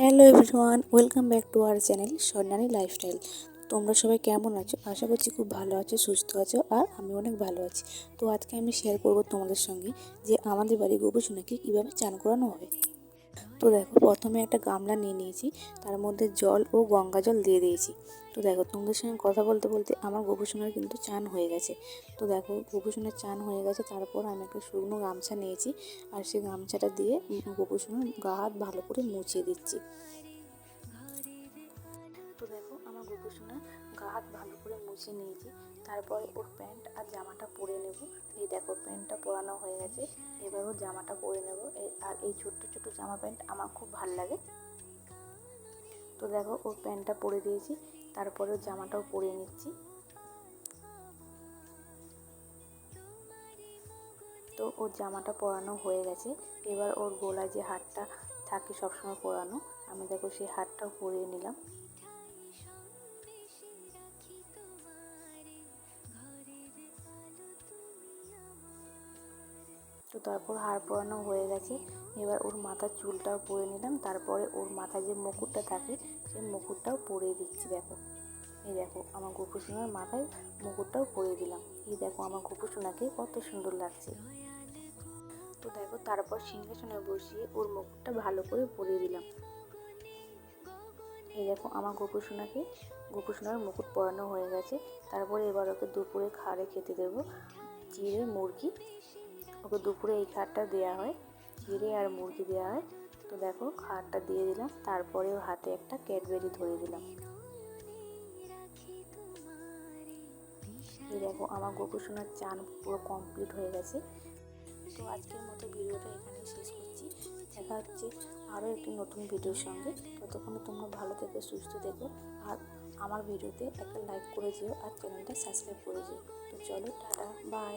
Hello everyone, welcome back to our channel Swarnali lifestyle. তোমরা সবাই কেমন আছো? আশা করছি খুব ভালো আছো, সুস্থ আছো আর আমি অনেক ভালো আছি। তো আজকে আমি শেয়ার করব তোমাদের সঙ্গে যে আমাদের বাড়ি গোপুসোনাকে কীভাবে চান করানো হয়। তো দেখো, প্রথমে একটা গামলা নিয়ে নিয়েছি, তার মধ্যে জল ও গঙ্গা জল দিয়ে দিয়েছি। তো দেখো, তোমাদের সঙ্গে কথা বলতে বলতে আমার গোপুসোনার কিন্তু চান হয়ে গেছে। তো দেখো, গোপুসোনার চান হয়ে গেছে, তারপর আমি একটা শুকনো গামছা নিয়েছি, আর সেই গামছাটা দিয়ে গোপুসোনার গা হাত ভালো করে মুছিয়ে দিচ্ছি। দেখো আমার গোপুসোনা গা হাত ভালো করে মুছে নিয়েছি। তারপরে ওর প্যান্ট আর জামাটা পরে নেব। এই দেখো, প্যান্টটা পরানো হয়ে গেছে। এবার ওর জামাটা পরে নেব। আর এই ছোট্ট ছোট্ট জামা প্যান্ট আমার খুব ভালো লাগে। তো দেখো, ওর প্যান্টটা পরে দিয়েছি। তারপরে ওর জামাটাও পরে নিচ্ছি। তো ওর জামাটা পরানো হয়ে গেছে। এবার ওর গলায় যে হারটা থাকে সবসময় পরানো, আমি দেখো সেই হারটাও পরিয়ে নিলাম। তো তারপর হার পরানো হয়ে গেছে। এবার ওর মাথার চুলটাও পরে নিলাম। তারপরে ওর মাথায় যে মুকুটটা থাকে, সেই মুকুটটাও পরিয়ে দিচ্ছি, দেখো। এই দেখো, আমার গোপুসোনার মাথায় মুকুটটাও পরিয়ে দিলাম। এই দেখো, আমার গোপুসোনাকে কত সুন্দর লাগছে। তো দেখো, তারপর সিংহাসনে বসিয়ে ওর মুকুটটা ভালো করে পরিয়ে দিলাম। এই দেখো, আমার গোপুসোনাকে, গোপুসোনার মুকুট পরানো হয়ে গেছে। তারপরে এবার ওকে দুপুরে খাড়ে খেতে দেবো। চিড়ে মুরগি ওকে দুপুরে এই খাটটা দেওয়া হয়, চিড়ে আর মুরগি দেওয়া হয়। তো দেখো খাটটা দিয়ে দিলাম, তারপরে হাতে একটা ক্যাডবেরি ধরে দিলাম। এই দেখো আমার গোপুসোনার চান পুরো কমপ্লিট হয়ে গেছে। তো আজকের মতো ভিডিওটা এখানেই শেষ করছি। দেখা হচ্ছে আরও একটি নতুন ভিডিওর সঙ্গে। ততক্ষণে তোমরা ভালো থেকো, সুস্থ থেকো। আর আমার ভিডিওতে একটা লাইক করে যেও আর চ্যানেলটা সাবস্ক্রাইব করে যেও। তো চলো, টাটা বাই